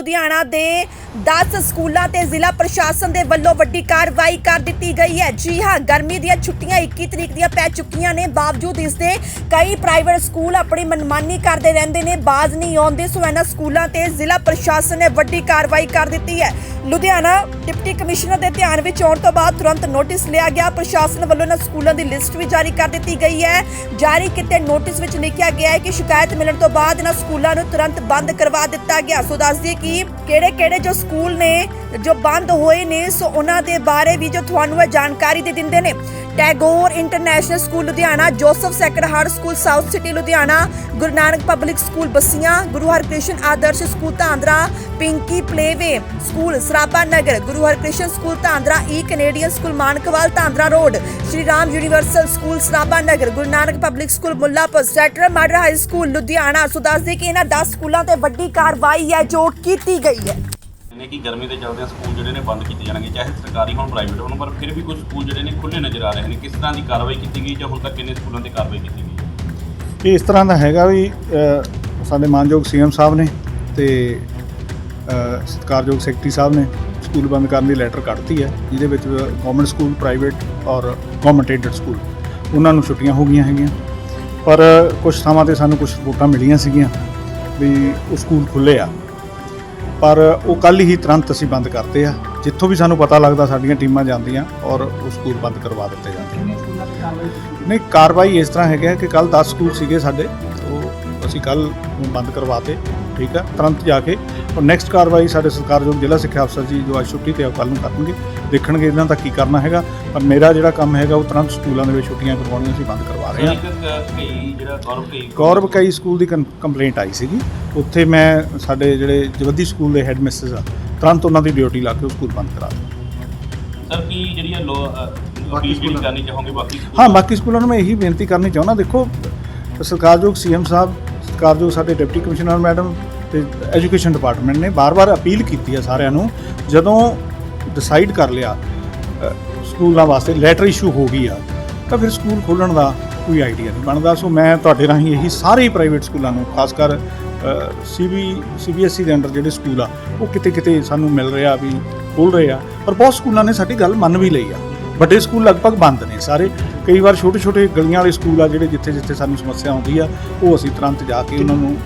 ਲੁਧਿਆਣਾ ਦੇ 10 ਸਕੂਲਾਂ ਤੇ ਜ਼ਿਲ੍ਹਾ ਪ੍ਰਸ਼ਾਸਨ ਦੇ ਵੱਲੋਂ ਵੱਡੀ ਕਾਰਵਾਈ ਕਰ ਦਿੱਤੀ ਗਈ ਹੈ। ਜੀ ਹਾਂ, ਗਰਮੀ ਦੀਆਂ ਛੁੱਟੀਆਂ 21 ਤਰੀਕ ਦੀਆਂ ਪੈ ਚੁੱਕੀਆਂ ਨੇ। ਬਾਵਜੂਦ ਇਸ ਦੇ ਕਈ ਪ੍ਰਾਈਵੇਟ ਸਕੂਲ ਆਪਣੀ ਮਨਮਾਨੀ ਕਰਦੇ ਰਹਿੰਦੇ ਨੇ, ਬਾਜ਼ ਨਹੀਂ ਆਉਂਦੇ, ਸੋ ਇਹਨਾਂ ਸਕੂਲਾਂ ਤੇ ਜ਼ਿਲ੍ਹਾ ਪ੍ਰਸ਼ਾਸਨ ਨੇ ਵੱਡੀ ਕਾਰਵਾਈ ਕਰ ਦਿੱਤੀ ਹੈ। ਲੁਧਿਆਣਾ ਡਿਪਟੀ ਕਮਿਸ਼ਨਰ ਦੇ ਧਿਆਨ ਵਿੱਚ ਆਉਣ ਤੋਂ ਬਾਅਦ ਤੁਰੰਤ ਨੋਟਿਸ ਲਿਆ ਗਿਆ। ਪ੍ਰਸ਼ਾਸਨ ਵੱਲੋਂ ਇਹਨਾਂ ਸਕੂਲਾਂ ਦੀ ਲਿਸਟ ਵੀ ਜਾਰੀ ਕਰ ਦਿੱਤੀ ਗਈ ਹੈ। ਜਾਰੀ ਕੀਤੇ ਨੋਟਿਸ ਵਿੱਚ ਲਿਖਿਆ ਗਿਆ ਹੈ ਕਿ ਸ਼ਿਕਾਇਤ ਮਿਲਣ ਤੋਂ ਬਾਅਦ ਇਹਨਾਂ ਸਕੂਲਾਂ ਨੂੰ ਤੁਰੰਤ ਬੰਦ ਕਰਵਾ ਦਿੱਤਾ ਗਿਆ। ਸੋ ਦੱਸ ਦਈਏ ਕਿ ਕਿਹੜੇ ਕਿਹੜੇ ਜੋ ਸਕੂਲ ਨੇ ਜੋ ਬੰਦ ਹੋਏ ਨੇ, ਸੋ ਉਹਨਾਂ ਦੇ ਬਾਰੇ ਵੀ ਜੋ ਤੁਹਾਨੂੰ ਇਹ ਜਾਣਕਾਰੀ ਦੇ ਦਿੰਦੇ ਨੇ, Tagore international school Ludhiana, Joseph sacred heart school, south city Ludhiana, Guru Nanak public school Bassian, Guru Harkrishan Adarsh school Dhandra, Pinky playway school, Sarabha Nagar, Guru Harkrishan school Dhandra, E Canadian school, Mankwal Dhandra road, Shri Ram universal school, Sarabha Nagar, Guru Nanak public school, Mullapur, centre ਮਾਡਰ high school, Ludhiana. So ਦੱਸ ਦੇ ਕਿ ਇਹਨਾਂ 10 ਸਕੂਲਾਂ ਤੇ ਵੱਡੀ ਕਾਰਵਾਈ ਹੈ ਜੋ ਕੀਤੀ ਗਈ ਹੈ। ਨੇ ਕਿ ਗਰਮੀ ਦੇ ਚੱਲਦੇ ਸਕੂਲ ਜਿਹੜੇ ਨੇ ਬੰਦ ਕੀਤੇ ਜਾਣਗੇ ਚਾਹੇ ਸਰਕਾਰੀ ਹੋਣ ਪ੍ਰਾਈਵੇਟ ਹੋਣ ਪਰ ਫਿਰ ਵੀ ਕੁਝ ਸਕੂਲ ਜਿਹੜੇ ਨੇ ਖੁੱਲੇ ਨਜ਼ਰ ਆ ਰਹੇ ਨੇ। ਕਿਸ ਤਰ੍ਹਾਂ ਦੀ ਕਾਰਵਾਈ ਕੀਤੀ ਗਈ ਜਾਂ ਹੁਣ ਤੱਕ ਕਿੰਨੇ ਸਕੂਲਾਂ ਤੇ ਕਾਰਵਾਈ ਕੀਤੀ ਗਈ? ਇਸ ਤਰ੍ਹਾਂ ਦਾ ਹੈਗਾ ਵੀ ਸਾਡੇ ਮਾਨਯੋਗ ਸੀਐਮ ਸਾਹਿਬ ਨੇ ਤੇ ਅ, ਸਤਿਕਾਰਯੋਗ ਸੈਕਟਰੀ ਸਾਹਿਬ ਨੇ ਸਕੂਲ ਬੰਦ ਕਰਨ ਦੀ ਲੈਟਰ ਕੱਢਤੀ ਹੈ ਜਿਹਦੇ ਵਿੱਚ ਗਵਰਨਮੈਂਟ ਸਕੂਲ ਪ੍ਰਾਈਵੇਟ ਔਰ ਗਵਰਨਮੈਂਟ ਏਡਡ ਸਕੂਲ ਉਹਨਾਂ ਨੂੰ ਛੁੱਟੀਆਂ ਹੋ ਗਈਆਂ ਹੈਗੀਆਂ। ਪਰ ਕੁਝ ਥਾਵਾਂ ਤੇ ਸਾਨੂੰ ਕੁਝ ਰਿਪੋਰਟਾਂ ਮਿਲੀਆਂ ਸੀਗੀਆਂ ਵੀ ਉਹ ਸਕੂਲ ਖੁੱਲੇ ਆ। ਪਰ ਉਹ ਕੱਲ ਹੀ ਤੁਰੰਤ ਅਸੀਂ ਬੰਦ ਕਰਤੇ ਆ, ਜਿੱਥੋਂ ਵੀ ਸਾਨੂੰ ਪਤਾ ਲੱਗਦਾ ਸਾਡੀਆਂ ਟੀਮਾਂ ਜਾਂਦੀਆਂ ਔਰ ਉਹ ਸਕੂਲ ਬੰਦ ਕਰਵਾ ਦਿੱਤੇ ਜਾਂਦੇ ਨਹੀਂ, ਕਾਰਵਾਈ ਇਸ ਤਰ੍ਹਾਂ ਹੈਗਾ ਕਿ ਕੱਲ 10 ਸਕੂਲ ਸੀਗੇ ਸਾਡੇ, ਉਹ ਅਸੀਂ ਕੱਲ ਬੰਦ ਕਰਵਾਤੇ। ਠੀਕ ਆ ਤੁਰੰਤ ਜਾ ਕੇ ਔਰ ਨੈਕਸਟ ਕਾਰਵਾਈ ਸਾਡੇ ਸਰਕਾਰਯੋਗ ਜ਼ਿਲ੍ਹਾ ਸਿੱਖਿਆ ਅਫਸਰ ਜੀ ਜੋ ਅੱਜ ਛੁੱਟੀ ਤੇ ਕੱਲ ਨੂੰ ਕਰਨਗੇ। ਦੇਖਣਗੇ ਇਹਨਾਂ ਦਾ ਕੀ ਕਰਨਾ ਹੈਗਾ ਪਰ ਮੇਰਾ ਜਿਹੜਾ ਕੰਮ ਹੈਗਾ ਉਹ ਤੁਰੰਤ ਸਕੂਲਾਂ ਦੇ ਵਿੱਚ ਛੁੱਟੀਆਂ ਕਰਵਾਉਣੀਆਂ ਅਸੀਂ ਬੰਦ ਕਰਵਾ ਰਹੇ ਹਾਂ। ਗੌਰਵ ਕਈ ਸਕੂਲ ਦੀ ਕੰਪਲੇਂਟ ਆਈ ਸੀਗੀ। ਉੱਥੇ ਮੈਂ ਸਾਡੇ ਜਿਹੜੇ ਜਵੱਦੀ ਸਕੂਲ ਦੇ ਹੈੱਡ ਮਿਸਟਰਸ ਆ ਤੁਰੰਤ ਉਹਨਾਂ ਦੀ ਡਿਊਟੀ ਲਾ ਕੇ ਉਹ ਸਕੂਲ ਬੰਦ ਕਰਾ ਦਿੱਤਾ। ਸਰ ਕੀ ਜਿਹੜੀਆਂ ਲੋ ਅਪੀਲ ਜਿਹੜੀ ਕਰਨੀ ਚਾਹੋਗੇ ਬਾਕੀ ਸਕੂਲ ਹਾਂ ਬਾਕੀ ਸਕੂਲਾਂ ਨੂੰ ਮੈਂ ਇਹੀ ਬੇਨਤੀ ਕਰਨੀ ਚਾਹੁੰਦਾ। ਦੇਖੋ ਸਰਕਾਰਯੋਗ ਸੀਐਮ ਸਾਹਿਬ ਸਰਕਾਰਯੋਗ ਸਾਡੇ ਡਿਪਟੀ ਕਮਿਸ਼ਨਰ ਮੈਡਮ ਤੇ ਐਜੂਕੇਸ਼ਨ ਡਿਪਾਰਟਮੈਂਟ ਨੇ ਬਾਰ-ਬਾਰ ਅਪੀਲ ਕੀਤੀ ਹੈ ਸਾਰਿਆਂ ਨੂੰ, ਜਦੋਂ ਡਿਸਾਈਡ ਕਰ ਲਿਆ ਸਕੂਲਾਂ ਵਾਸਤੇ ਲੈਟਰ ਇਸ਼ੂ ਹੋ ਗਈ ਆ, ਤਾਂ ਫਿਰ ਸਕੂਲ ਖੋਲਣ ਦਾ ਕੋਈ ਆਈਡੀਆ ਨਹੀਂ ਬਣਦਾ। ਸੋ ਮੈਂ ਤੁਹਾਡੇ ਰਾਹੀਂ ਇਹੀ ਸਾਰੇ ਪ੍ਰਾਈਵੇਟ ਸਕੂਲਾਂ ਨੂੰ, ਖਾਸ ਕਰ ਸੀਬੀ ਸੀਬੀਐਸਈ ਦੇ ਅੰਡਰ ਜਿਹੜੇ ਸਕੂਲ ਆ, ਉਹ ਕਿਤੇ ਕਿਤੇ ਸਾਨੂੰ ਮਿਲ ਰਿਹਾ ਵੀ ਖੋਲ ਰਹੇ ਆ। ਪਰ ਬਹੁਤ ਸਕੂਲਾਂ ਨੇ ਸਾਡੀ ਗੱਲ ਮੰਨ ਵੀ ਲਈ ਆ। ਵੱਡੇ ਸਕੂਲ ਲਗਭਗ ਬੰਦ ਨੇ ਸਾਰੇ। ਕਈ ਵਾਰ ਛੋਟੇ ਛੋਟੇ ਗਲੀਆਂ ਵਾਲੇ ਸਕੂਲ ਆ ਜਿਹੜੇ ਜਿੱਥੇ ਜਿੱਥੇ ਸਾਨੂੰ ਸਮੱਸਿਆ ਆਉਂਦੀ ਆ, ਉਹ ਅਸੀਂ ਤੁਰੰਤ ਜਾ ਕੇ ਉਹਨਾਂ ਨੂੰ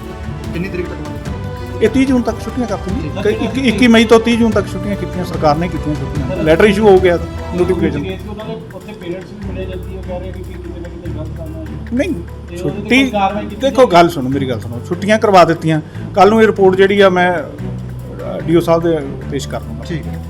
ਕਿੰਨੀ ਤਰੀਕ ਤੱਕ? ਇਹ 30 ਜੂਨ ਤੱਕ ਛੁੱਟੀਆਂ ਕਰ ਦਿੰਦੇ। ਕਈ 21 ਮਈ ਤੋਂ 30 ਜੂਨ ਤੱਕ ਛੁੱਟੀਆਂ ਕੀਤੀਆਂ ਸਰਕਾਰ ਨੇ ਕੀਤੀਆਂ ਛੁੱਟੀਆਂ। ਲੈਟਰ ਇਸ਼ੂ ਹੋ ਗਿਆ ਨੋਟੀਫਿਕੇਸ਼ਨ ਉਹਨਾਂ ਦੇ ਉੱਥੇ ਪੇਰੈਂਟਸ ਵੀ ਮਿਲੇ ਜਲਦੀ ਉਹ ਕਹਿ ਰਹੇ ਕਿ ਕਿਤੇ ਨਾ ਕਿਤੇ ਗਲਤ ਕੰਮ ਹੈ ਨਹੀਂ ਛੁੱਟੀ ਦੇਖੋ ਗੱਲ ਸੁਣੋ ਮੇਰੀ ਗੱਲ ਸੁਣੋ। ਛੁੱਟੀਆਂ ਕਰਵਾ ਦਿੱਤੀਆਂ। ਕੱਲ ਨੂੰ ਇਹ ਰਿਪੋਰਟ ਜਿਹੜੀ ਆ ਮੈਂ ਡੀਓ ਸਾਹਿਬ ਦੇ ਪੇਸ਼ ਕਰ ਦੂੰਗਾ। ਠੀਕ ਹੈ।